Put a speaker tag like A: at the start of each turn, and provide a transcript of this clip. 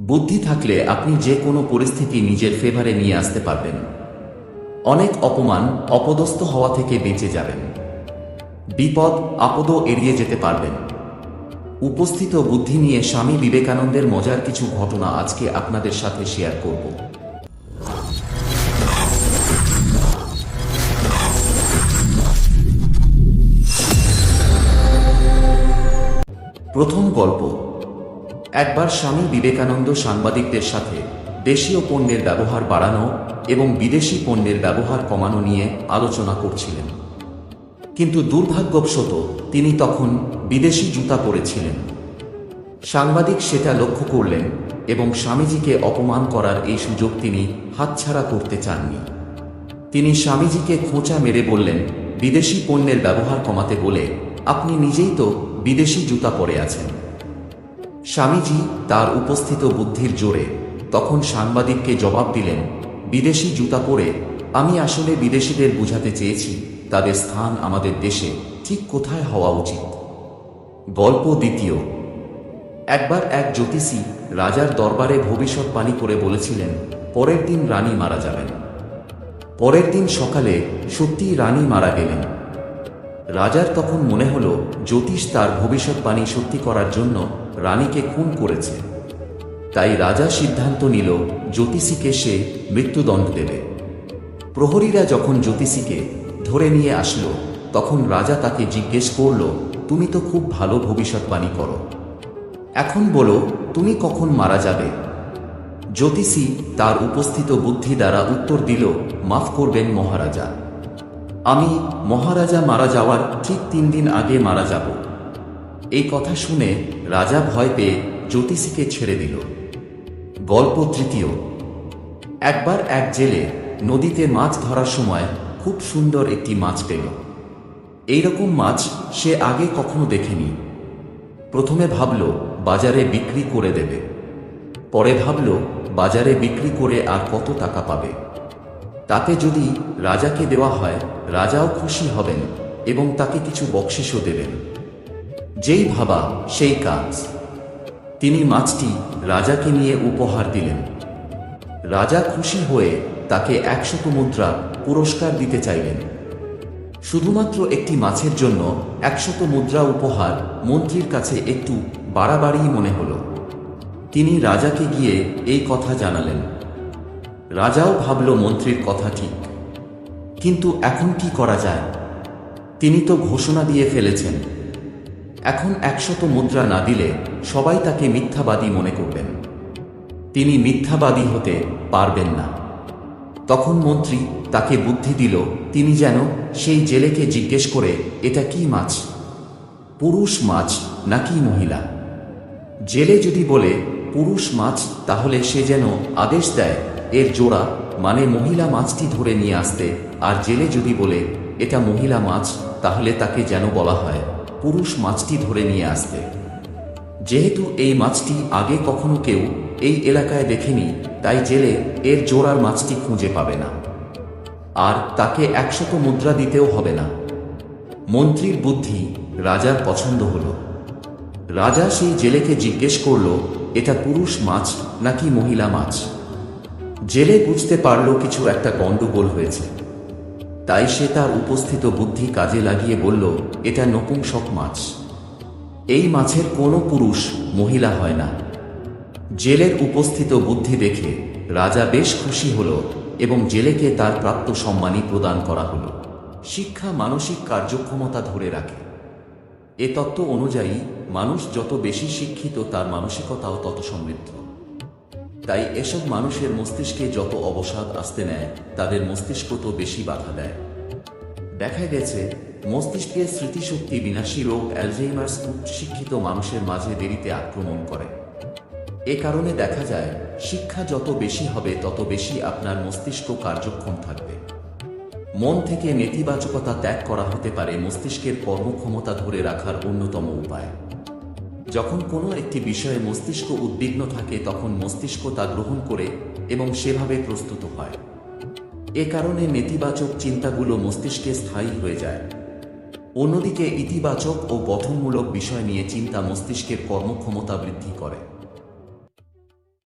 A: বুদ্ধি থাকলে আপনি যে কোনো পরিস্থিতি নিজের ফেভারে নিয়ে আসতে পারবেন। অনেক অপমান অপদস্থ হওয়া থেকে বেঁচে যাবেন। বিপদ আপদও এড়িয়ে যেতে পারবেন। উপস্থিত বুদ্ধি নিয়ে স্বামী বিবেকানন্দের মজার কিছু ঘটনা আজকে আপনাদের সাথে শেয়ার করব। প্রথম গল্প একবার স্বামী বিবেকানন্দ সাংবাদিকদের সাথে দেশীয় পণ্যের ব্যবহার বাড়ানো এবং বিদেশি পণ্যের ব্যবহার কমানো নিয়ে আলোচনা করছিলেন। কিন্তু দুর্ভাগ্যবশত তিনি তখন বিদেশি জুতা পরেছিলেন। সাংবাদিক সেটা লক্ষ্য করলেন এবং স্বামীজিকে অপমান করার এই সুযোগ তিনি হাতছাড়া করতে চাননি। তিনি স্বামীজিকে খোঁচা মেরে বললেন, বিদেশি পণ্যের ব্যবহার কমাতে বলে আপনি নিজেই তো বিদেশি জুতা পরে আছেন। স্বামীজি তার উপস্থিত বুদ্ধির জোরে তখন সাংবাদিককে জবাব দিলেন, বিদেশি জুতা পরে আমি আসলে বিদেশিদের বুঝাতে চেয়েছি, তাদের স্থান আমাদের দেশে ঠিক কোথায় হওয়া উচিত? গল্প দ্বিতীয়। একবার এক জ্যোতিষী রাজার দরবারে ভবিষ্যৎবাণী করে বলেছিলেন, পরের দিন রানী মারা যাবেন। পরের দিন সকালে সত্যিই রানী মারা গেলেন। রাজার তখন মনে হলো, জ্যোতিষ তার ভবিষ্যৎবাণী সত্যি করার জন্য রানীকে খুন করেছে। তাই রাজা সিদ্ধান্ত নিল, জ্যোতিষীকে সে মৃত্যুদণ্ড দেবে। প্রহরীরা যখন জ্যোতিষীকে ধরে নিয়ে আসলো, তখন রাজা তাকে জিজ্ঞেস করল, তুমি তো খুব ভালো ভবিষ্যৎবাণী করো। এখন বলো, তুমি কখন মারা যাবে? জ্যোতিষী তার উপস্থিত বুদ্ধি দ্বারা উত্তর দিল, মাফ করবেন মহারাজা। আমি মহারাজা মারা যাওয়ার ঠিক তিন দিন আগে মারা যাব। এই কথা শুনে রাজা ভয় পেয়ে জ্যোতিষীকে ছেড়ে দিল। গল্প তৃতীয়। একবার এক জেলে নদীতে মাছ ধরার সময় খুব সুন্দর একটি মাছ পেল। এইরকম মাছ সে আগে কখনো দেখেনি। প্রথমে ভাবল, বাজারে বিক্রি করে দেবে। পরে ভাবল, বাজারে বিক্রি করে আর কত টাকা পাবে। তাতে যদি রাজাকে দেওয়া হয়, রাজাও খুশি হবেন এবং তাকে কিছু বকশিসও দেবেন। যেই ভাবা সেই কাজ। তিনি মাছটি রাজাকে নিয়ে উপহার দিলেন। রাজা খুশি হয়ে তাকে একশত মুদ্রা পুরস্কার দিতে চাইলেন। শুধুমাত্র একটি মাছের জন্য একশত মুদ্রা উপহার মন্ত্রীর কাছে একটু বাড়াবাড়ি মনে হল। তিনি রাজাকে গিয়ে এই কথা জানালেন। রাজাও ভাবল মন্ত্রীর কথা ঠিক। কিন্তু এখন কি করা যায়? তিনি তো ঘোষণা দিয়ে ফেলেছেন। এখন একশত মুদ্রা না দিলে সবাই তাকে মিথ্যাবাদী মনে করবেন। তিনি মিথ্যাবাদী হতে পারবেন না। তখন মন্ত্রী তাকে বুদ্ধি দিল, তিনি যেন সেই জেলেকে জিজ্ঞেস করে, এটা কি মাছ? পুরুষ মাছ নাকি মহিলা? জেলে যদি বলে, পুরুষ মাছ, তাহলে সে যেন আদেশ দেয়, এর জোড়া মানে মহিলা মাছটি ধরে নিয়ে আসতে। আর জেলে যদি বলে, এটা মহিলা মাছ, তাহলে তাকে যেন বলা হয়। পুরুষ মাছটি ধরে নিয়ে আসতে যেহেতু এই মাছটি আগে কখনো কেউ এই এলাকায় দেখেনি, তাই জেলে এর জোড়ার মাছটি খুঁজে পাবে না। আর তাকে একশত মুদ্রা দিতেও হবে না। মন্ত্রীর বুদ্ধি রাজার পছন্দ হল। রাজা সেই জেলেকে জিজ্ঞেস করল, এটা পুরুষ মাছ নাকি মহিলা মাছ? জেলে বুঝতে পারল কিছু একটা গণ্ডগোল হয়েছে। তাই সে তার উপস্থিত বুদ্ধি কাজে লাগিয়ে বলল, এটা নপুংসক মাছ। এই মাছের কোনো পুরুষ মহিলা হয় না। জেলের উপস্থিত বুদ্ধি দেখে রাজা বেশ খুশি হল এবং জেলেকে তার প্রাপ্ত সম্মানী প্রদান করা হল। শিক্ষা মানসিক কার্যক্ষমতা ধরে রাখে। এ তত্ত্ব অনুযায়ী মানুষ যত বেশি শিক্ষিত, তার মানসিকতাও তত সমৃদ্ধ। তাই এসব মানুষের মস্তিষ্কে যত অবসাদ আসতে নেয়, তাদের মস্তিষ্ক তো বেশি বাধা দেয়। দেখা গেছে মস্তিষ্কের স্মৃতিশক্তি বিনাশী রোগ অ্যালজেইমার্স উচ্চশিক্ষিত মানুষের মাঝে দেরিতে আক্রমণ করে। এ কারণে দেখা যায়, শিক্ষা যত বেশি হবে, তত বেশি আপনার মস্তিষ্ক কার্যক্ষম থাকবে। মন থেকে নেতিবাচকতা ত্যাগ করা হতে পারে মস্তিষ্কের কর্মক্ষমতা ধরে রাখার অন্যতম উপায়। যখন কোনো একটি বিষয়ে মস্তিষ্ক উদ্বিগ্ন থাকে, তখন মস্তিষ্ক তা গ্রহণ করে এবং সেভাবে প্রস্তুত হয়। এ কারণে নেতিবাচক চিন্তাগুলো মস্তিষ্কে স্থায়ী হয়ে যায়। অন্যদিকে ইতিবাচক ও গঠনমূলক বিষয় নিয়ে চিন্তা মস্তিষ্কের কর্মক্ষমতা বৃদ্ধি করে।